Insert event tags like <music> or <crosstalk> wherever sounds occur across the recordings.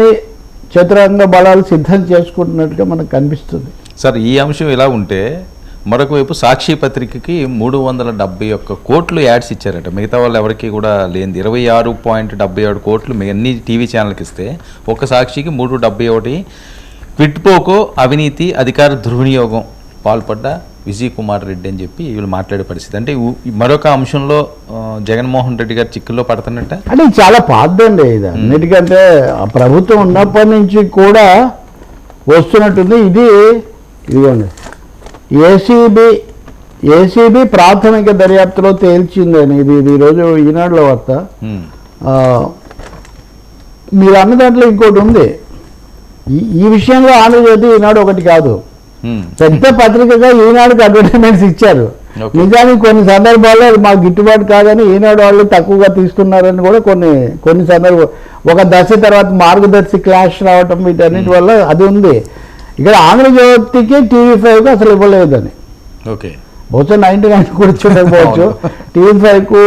అన్ని చతురంగ బలాలు సిద్ధం చేసుకుంటున్నట్టుగా మనకు కనిపిస్తుంది. సార్ ఈ అంశం ఇలా ఉంటే మరొక వైపు సాక్షి పత్రికకి మూడు వందల డెబ్బై ఒక్క కోట్లు యాడ్స్ ఇచ్చారట. మిగతా వాళ్ళు ఎవరికి కూడా లేనిది. ఇరవై ఆరు పాయింట్ డెబ్బై ఏడు కోట్లు మీ అన్ని టీవీ ఛానల్కి ఇస్తే ఒక సాక్షికి మూడు డెబ్బై ఒకటి. క్విట్పోకో అవినీతి అధికార దుర్వినియోగం పాల్పడ్డ విజయ్ కుమార్ రెడ్డి అని చెప్పి వీళ్ళు మాట్లాడే పరిస్థితి. అంటే మరొక అంశంలో జగన్మోహన్ రెడ్డి గారు చిక్కుల్లో పడుతున్నట్ట? అంటే చాలా పాతదండి ఇది. అన్నిటికంటే ప్రభుత్వం ఉన్నప్పటి నుంచి కూడా వస్తున్నట్టుంది. ఇది ఇదిగోండి. ఏసీబీ ఏసీబీ ప్రాథమిక దర్యాప్తులో తేల్చిందని ఇది. ఇది ఈరోజు ఈనాడులో వార్త. మీరు అన్న దాంట్లో ఇంకోటి ఉంది. ఈ విషయంలో ఆంధ్రజ్యోతి ఈనాడు ఒకటి కాదు. పెద్ద పత్రికగా ఈనాడుకి అడ్వర్టైజ్మెంట్స్ ఇచ్చారు. నిజానికి కొన్ని సందర్భాల్లో అది మాకు గిట్టుబాటు కాదని ఈనాడు వాళ్ళు తక్కువగా తీసుకున్నారని కూడా కొన్ని కొన్ని సందర్భం ఒక దశ తర్వాత మార్గదర్శి క్లాష్ రావటం వీటన్నిటి వల్ల అది ఉంది. ఇక్కడ ఆంధ్రజ్యోతికి టీవీ ఫైవ్కి అసలు ఇవ్వలేదని. ఓకే బహుశా నైన్టీ నైన్ కూడా చూడకపోవచ్చు. <laughs> టీవీ ఫైవ్కు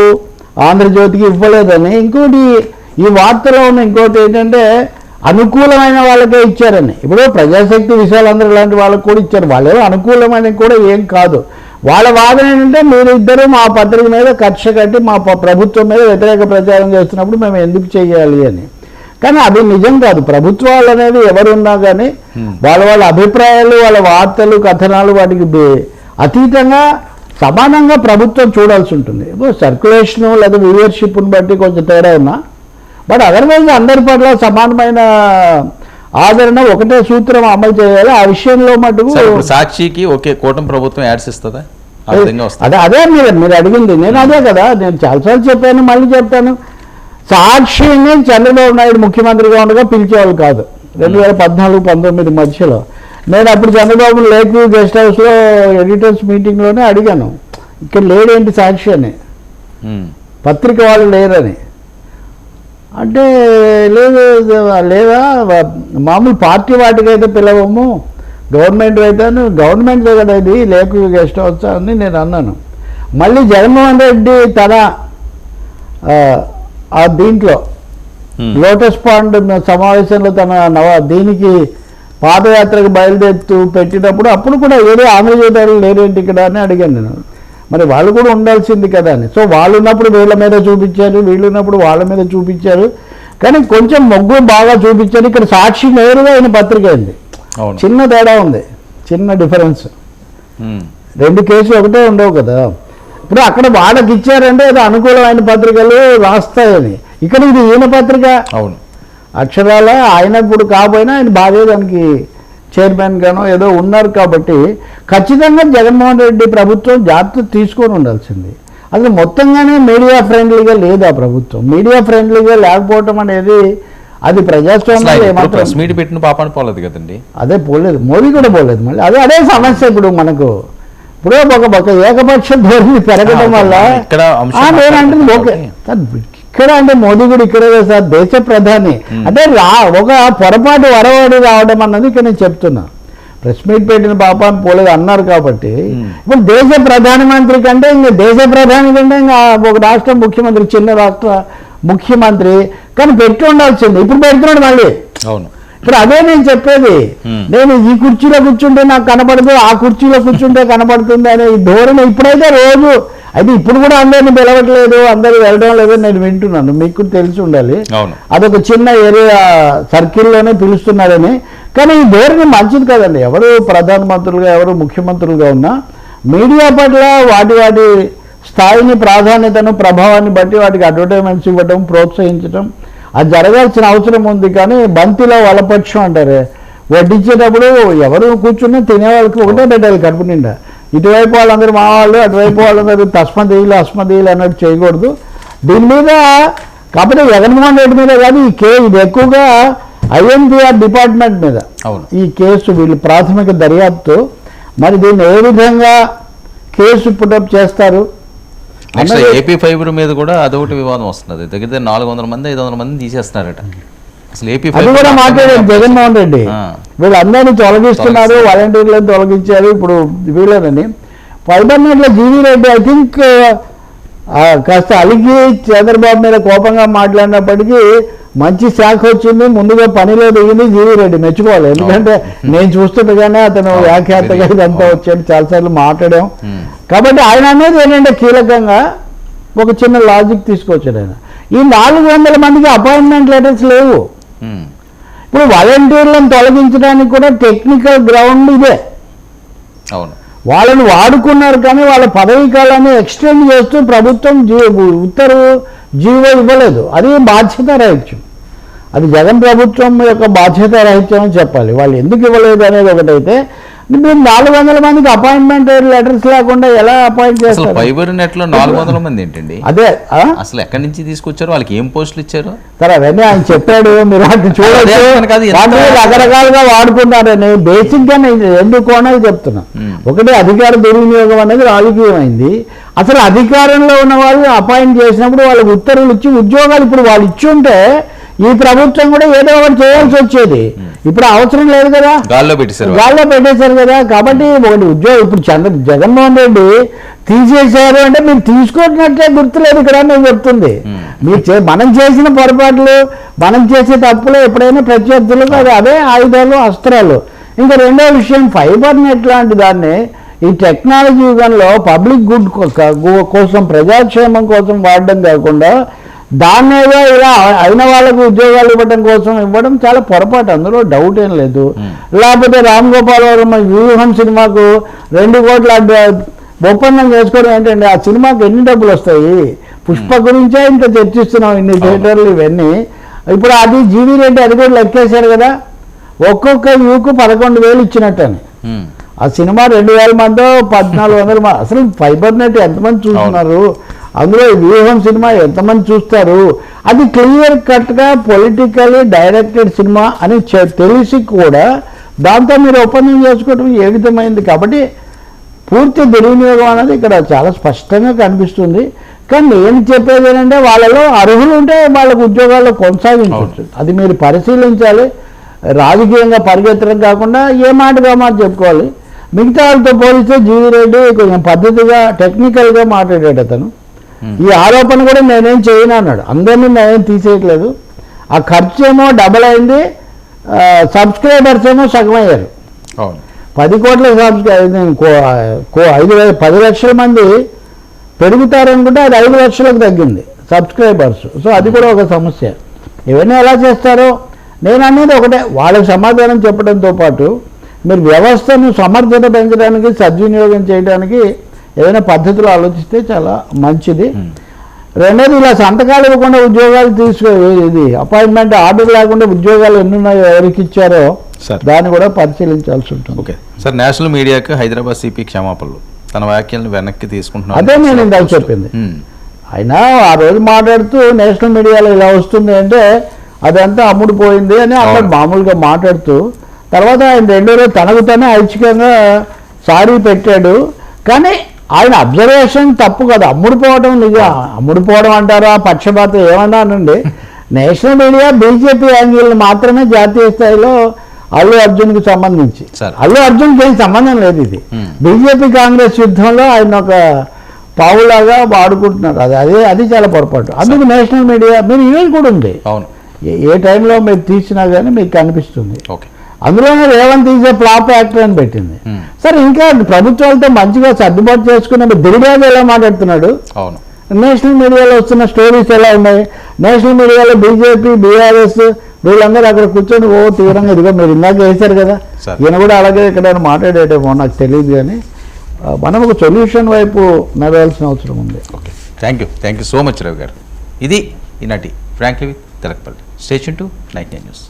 ఆంధ్రజ్యోతికి ఇవ్వలేదని. ఇంకోటి ఈ వార్తలో ఉన్న ఇంకోటి ఏంటంటే అనుకూలమైన వాళ్ళకే ఇచ్చారని. ఇప్పుడు ప్రజాశక్తి విషయాలందరూ ఇలాంటి వాళ్ళకి కూడా ఇచ్చారు. వాళ్ళేమో అనుకూలమైన కూడా ఏం కాదు. వాళ్ళ వాదన ఏంటంటే మీరు ఇద్దరు మా పత్రిక మీద కక్ష కట్టి మా ప్రభుత్వం మీద వ్యతిరేక ప్రచారం చేస్తున్నప్పుడు మేము ఎందుకు చేయాలి అని. కానీ అది నిజం కాదు. ప్రభుత్వాలు అనేది ఎవరున్నా కానీ వాళ్ళ వాళ్ళ అభిప్రాయాలు వాళ్ళ వార్తలు కథనాలు వాటికి అతీతంగా సమానంగా ప్రభుత్వం చూడాల్సి ఉంటుంది. సర్క్యులేషను లేదా వ్యూవర్షిప్ని బట్టి కొంచెం తేడా ఉన్నా బట్ అదర్వైజ్ అందరి పట్ల సమానమైన ఆదరణ ఒకటే సూత్రం అమలు చేయాలి. ఆ విషయంలో మటుకు సాక్షికి ఓకే కూటమి ప్రభుత్వం యాడ్స్ ఇస్తుందా? అదే అదే మీరు మీరు అడిగింది. నేను అదే కదా నేను చాలాసార్లు చెప్పాను మళ్ళీ చెప్తాను. సాక్షిని చంద్రబాబు నాయుడు ముఖ్యమంత్రిగా ఉండగా పిలిచేవాళ్ళు కాదు. రెండు వేల పద్నాలుగు పంతొమ్మిది మధ్యలో. నేను అప్పుడు చంద్రబాబు లేక్ గెస్ట్ హౌస్లో ఎడిటర్స్ మీటింగ్లోనే అడిగాను. ఇక్కడ లేడేంటి సాక్షి అని. పత్రిక వాళ్ళు లేరని. అంటే లేదు లేదా? మామూలు పార్టీ వాటికైతే పిలవము. గవర్నమెంట్ అయితే గవర్నమెంట్ కదా ఇది లేకు గెస్ట్ హౌస్ అని నేను అన్నాను. మళ్ళీ జగన్మోహన్ రెడ్డి తన ఆ, దీంట్లో లోటస్ పాండ్ సమావేశంలో తన నవ దీనికి పాదయాత్రకు బయలుదేరుతూ పెట్టినప్పుడు అప్పుడు కూడా ఏదో ఆంధ్రజ్యోతి లేరేంటి ఇక్కడ అని అడిగాను నేను. మరి వాళ్ళు కూడా ఉండాల్సింది కదా అని. సో వాళ్ళు ఉన్నప్పుడు వీళ్ళ మీద చూపించారు వీళ్ళు ఉన్నప్పుడు వాళ్ళ మీద చూపించారు. కానీ కొంచెం మొగ్గు బాగా చూపించారు. ఇక్కడ సాక్షి నేరుగా ఆయన పత్రిక అయింది. చిన్న తేడా ఉంది. చిన్న డిఫరెన్స్. రెండు కేసులు ఒకటే ఉండవు కదా. ఇప్పుడు అక్కడ వాళ్ళకి ఇచ్చారంటే అది అనుకూలమైన పత్రికలు రాస్తాయని. ఇక్కడ ఇది ఈయన పత్రిక. అవును. అక్షరాల ఆయన ఇప్పుడు కాబోయినా ఆయన బాగా దానికి చైర్మన్ గానో ఏదో ఉన్నారు కాబట్టి ఖచ్చితంగా జగన్మోహన్ రెడ్డి ప్రభుత్వం జాగ్రత్త తీసుకొని ఉండాల్సింది. అసలు మొత్తంగానే మీడియా ఫ్రెండ్లీగా లేదు ఆ ప్రభుత్వం? మీడియా ఫ్రెండ్లీగా లేకపోవటం అనేది అది ప్రెస్ మీట్ పెట్టిన పాపాన్ని పోలేదు కదండి. అదే పోలేదు. మోదీ కూడా పోలేదు మళ్ళీ. అదే అదే సమస్య ఇప్పుడు మనకు. ఇప్పుడు ఒక ఒక ఏకపక్ష ధోరణి పెరగడం వల్ల నేను అంటుంది ఓకే. ఇక్కడ అంటే మోదీ కూడా ఇక్కడే సార్ దేశ ప్రధాని. అంటే రా ఒక పొరపాటు వరవాడి రావడం అన్నది ఇక్కడ నేను చెప్తున్నా. ప్రెస్ మీట్ పెట్టిన పాపాన్ని పోలేదు అన్నారు కాబట్టి. ఇప్పుడు దేశ ప్రధానమంత్రి కంటే ఇంకా దేశ ప్రధాని కంటే ఇంకా ఒక రాష్ట్ర ముఖ్యమంత్రి చిన్న రాష్ట్ర ముఖ్యమంత్రి. కానీ పెట్టి ఉండాల్సింది. ఇప్పుడు పెడుతున్నాడు మళ్ళీ. అవును. ఇప్పుడు అదే నేను చెప్పేది. నేను ఈ కుర్చీలో కూర్చుంటే నాకు కనపడదు ఆ కుర్చీలో కూర్చుంటే కనపడుతుంది అనే ఈ ధోరణి ఇప్పుడైతే రోజు అయితే ఇప్పుడు కూడా అందరిని పిలవట్లేదు అందరు వెళ్ళడం లేదు నేను వింటున్నాను. మీకు తెలిసి ఉండాలి. అదొక చిన్న ఏరియా సర్కిల్లోనే పిలుస్తున్నారని. కానీ ఈ ధోరణి మంచిది కదండి. ఎవరు ప్రధానమంత్రులుగా ఎవరు ముఖ్యమంత్రులుగా ఉన్నా మీడియా పట్ల వాటి వాటి స్థాయిని ప్రాధాన్యతను ప్రభావాన్ని బట్టి వాటికి అడ్వర్టైజ్మెంట్స్ ఇవ్వడం ప్రోత్సహించడం అది జరగాల్సిన అవసరం ఉంది. కానీ బంతిలో వలపక్షం అంటారు. వడ్డించేటప్పుడు ఎవరు కూర్చుని తినే వాళ్ళకి ఒకటే పెట్టాలి కడుపు నిండా. ఇటువైపు వాళ్ళందరూ మా వాళ్ళు అటువైపు వాళ్ళందరూ తస్మదీయులు అస్మదీయులు అన్నట్టు చేయకూడదు. దీని మీద కాకపోతే జగన్మోహన్ రెడ్డి మీద కాదు ఈ కే ఇది ఎక్కువగా ఐఎన్పిఆర్ డిపార్ట్మెంట్ మీద. అవును. ఈ కేసు వీళ్ళు ప్రాథమిక దర్యాప్తు. మరి దీన్ని ఏ విధంగా కేసు పుటప్ చేస్తారు? నెక్స్ట్ ఏపీ ఫైబర్ మీద కూడా అదొకటి వివాదం వస్తున్నది దగ్గర నాలుగు వందల మంది ఐదు వందల మంది తీసేస్తున్నారట అది కూడా మాట్లాడారు జగన్మోహన్ రెడ్డి. వీళ్ళందరినీ తొలగిస్తున్నారు వాలంటీర్లను తొలగించారు ఇప్పుడు వీళ్ళని ఫైబర్ నెట్లో జీవీ రెడ్డి ఐ థింక్ కాస్త అలిగి చంద్రబాబు మీద కోపంగా మాట్లాడినప్పటికీ మంచి శాఖ వచ్చింది ముందుగా పనిలో దిగింది జీవి రెడ్డి. మెచ్చుకోవాలి. ఎందుకంటే నేను చూస్తుండగానే అతను వ్యాఖ్యాతగా ఇదంతా. వచ్చాడు చాలాసార్లు మాట్లాడాం. కాబట్టి ఆయన అనేది ఏంటంటే కీలకంగా ఒక చిన్న లాజిక్ తీసుకొచ్చాడు ఆయన. ఈ నాలుగు వందల మందికి అపాయింట్మెంట్ లెటర్స్ లేవు. ఇప్పుడు వాలంటీర్లను తొలగించడానికి కూడా టెక్నికల్ గ్రౌండ్ ఇదే. అవును. వాళ్ళని వాడుకున్నారు కానీ వాళ్ళ పదవీ కాలాన్ని ఎక్స్టెండ్ చేస్తూ ప్రభుత్వం ఉత్తర్వు జీవో ఇవ్వలేదు. అది బాధ్యత రాహిత్యం. అది జగన్ ప్రభుత్వం యొక్క బాధ్యత రాహిత్యం అని చెప్పాలి. వాళ్ళు ఎందుకు ఇవ్వలేదు అనేది ఒకటైతే మీరు నాలుగు వందల మందికి అపాయింట్మెంట్ లెటర్స్ లేకుండా ఎలా అపాయింట్ చేస్తారు? ఫైబర్ నెట్లో నాలుగు వందల మంది ఏంటండి? అదే? అసలు ఎక్కడి నుంచి తీసుకొచ్చారు? వాళ్ళకి ఏం పోస్టులు ఇచ్చారు? సరే అవన్నీ ఆయన చెప్పాడు మీరు ఎంత- వాటిని రకరకాలుగా వాడుకుంటారని బేసిక్గా నేను ఎందుకు అనేది చెప్తున్నా. ఒకటి అధికార దుర్వినియోగం అనేది రాజకీయమైంది. అసలు అధికారంలో ఉన్న వాళ్ళు అపాయింట్ చేసినప్పుడు వాళ్ళకి ఉత్తర్వులు ఇచ్చి ఉద్యోగాలు ఇప్పుడు వాళ్ళు ఇచ్చి ఉంటే ఈ ప్రభుత్వం కూడా ఏదో ఒకటి చేయాల్సి వచ్చేది. ఇప్పుడు అవసరం లేదు కదా. గాల్లో పెట్టేశారు వాళ్ళు. గాల్లో పెట్టేశారు కదా. కాబట్టి ఒకటి ఉద్యోగం ఇప్పుడు చంద్ర జగన్మోహన్ రెడ్డి తీసేశారు అంటే మీరు తీసుకుంటున్నట్టే గుర్తులేదు ఇక్కడ నేను చెప్తుంది. మీరు మనం చేసిన పొరపాట్లు మనం చేసే తప్పులు ఎప్పుడైనా ప్రత్యర్థులకు అది అదే ఆయుధాలు అస్త్రాలు. ఇంకా రెండో విషయం ఫైబర్ నెట్ లాంటి దాన్ని ఈ టెక్నాలజీ యుగంలో పబ్లిక్ గుడ్ కోసం ప్రజాక్షేమం కోసం వాడడం కాకుండా దాన్ని ఏదో ఇలా అయిన వాళ్ళకు ఉద్యోగాలు ఇవ్వడం కోసం ఇవ్వడం చాలా పొరపాటు. అందులో డౌట్ ఏం లేదు. లేకపోతే రామ్ గోపాల్ వర్మ వ్యూహం సినిమాకు రెండు కోట్ల ఒప్పందం చేసుకోవడం ఏంటండి ఆ సినిమాకి ఎన్ని డబ్బులు వస్తాయి? పుష్ప గురించే ఇంత చర్చిస్తున్నాం ఇన్ని థియేటర్లు ఇవన్నీ. ఇప్పుడు అది జీవీ రెడ్డి అది కూడా లెక్కేశారు కదా. ఒక్కొక్క యూకు పదకొండు వేలు ఇచ్చినట్టని. ఉమ్. ఆ సినిమా రెండు వేల మంది పద్నాలుగు వందల మంది అసలు ఫైబర్ నెట్ ఎంతమంది చూస్తున్నారు? అందులో వ్యూహం సినిమా ఎంతమంది చూస్తారు? అది క్లియర్ కట్గా పొలిటికల్లీ డైరెక్టెడ్ సినిమా అని తెలిసి కూడా దాంతో మీరు ఒప్పందం చేసుకోవడం ఏ విధమైంది కాబట్టి పూర్తి దుర్వినియోగం అనేది ఇక్కడ చాలా స్పష్టంగా కనిపిస్తుంది. కానీ నేను చెప్పేది ఏంటంటే వాళ్ళలో అర్హులు ఉంటే వాళ్ళకు ఉద్యోగాల్లో కొనసాగించవచ్చు. అది మీరు పరిశీలించాలి. రాజకీయంగా పరిగెత్తడం కాకుండా ఏ మాటగా మాట చెప్పుకోవాలి. మిగతా వాళ్ళతో పోలిస్తే జీవి రెడ్డి కొంచెం పద్ధతిగా టెక్నికల్గా మాట్లాడాడు అతను. Hmm. ఈ ఆరోపణ కూడా నేనేం చేయను అన్నాడు. అందరినీ నేనేం తీసేయట్లేదు. ఆ ఖర్చు ఏమో డబల్ అయింది సబ్స్క్రైబర్స్ ఏమో సగం అయ్యారు. పది కోట్ల సబ్స్క్రై ఐదు పది లక్షల మంది పెరుగుతారనుకుంటే అది ఐదు లక్షలకు తగ్గింది సబ్స్క్రైబర్స్ సో అది కూడా ఒక సమస్య. ఇవన్నీ ఎలా చేస్తారో నేను అనేది ఒకటే. వాళ్ళకి సమాధానం చెప్పడంతో పాటు మీరు వ్యవస్థను సమర్థత పెంచడానికి సద్వినియోగం చేయడానికి ఏదైనా పద్ధతులు ఆలోచిస్తే చాలా మంచిది. రెండోది ఇలా సంతకాలు ఇవ్వకుండా ఉద్యోగాలు తీసుకో ఇది అపాయింట్మెంట్ ఆర్డర్ లేకుండా ఉద్యోగాలు ఎన్ని ఉన్నాయో ఎవరికి ఇచ్చారో సార్. దాన్ని కూడా పరిశీలించాల్సి ఉంటుంది. ఓకే. సార్ నేషనల్ మీడియాకి హైదరాబాద్ సిపి క్షమాపణలు. తన వ్యాఖ్యలను వెనక్కి తీసుకుంటున్నారు అదే నేను ఇందాక చెప్పింది. ఆయన ఆ రోజు మాట్లాడుతూ నేషనల్ మీడియాలో ఇలా వస్తుంది అంటే అదంతా అమ్ముడుపోయింది అని అక్కడ. మామూలుగా మాట్లాడుతూ తర్వాత ఆయన రెండో రోజు తనకు తనే ఐచ్ఛికంగా సారీ పెట్టాడు. కానీ ఆయన అబ్జర్వేషన్ తప్పు కదా. అమ్ముడుపోవడం నిజం అమ్ముడుపోవడం అంటారా? పక్షపాతం ఏమన్నా అనండి నేషనల్ మీడియా బీజేపీ యాంగిల్ మాత్రమే జాతీయ స్థాయిలో అల్లు అర్జున్కి సంబంధించి. అల్లు అర్జున్కి ఏం సంబంధం లేదు ఇది. బీజేపీ కాంగ్రెస్ యుద్ధంలో ఆయన ఒక పావులాగా వాడుకుంటున్నారు. అది అదే అది చాలా పొరపాటు. అందుకు నేషనల్ మీడియా మీరు ఇమేజ్ కూడా ఉంది. అవును. ఏ- ఏ టైంలో మీరు తీసినా కానీ మీకు కనిపిస్తుంది. ఓకే. అందులోనే రేవంత్ తీసే ఫ్లాప్ యాక్టర్ అని పెట్టింది. Hmm. సరే ఇంకా ప్రభుత్వాలతో మంచిగా సర్దుబాటు చేసుకునే దిరిగాగా ఎలా మాట్లాడుతున్నాడు? అవును. నేషనల్ మీడియాలో వస్తున్న స్టోరీస్ ఎలా ఉన్నాయి? నేషనల్ మీడియాలో బీజేపీ బీఆర్ఎస్ వీళ్ళందరూ అక్కడ కూర్చొని ఓ తీవ్రంగా ఇదిగో మీరు ఇందాక వేశారు కదా. ఈయన కూడా అలాగే ఎక్కడైనా మాట్లాడేటేమో నాకు తెలియదు కానీ మనం ఒక సొల్యూషన్ వైపు నడవాల్సిన అవసరం ఉంది. Okay. Thank you. Thank you so much Ravi garu. ఇది ఈనాటి frankly with Telakapalli. Station tonight news.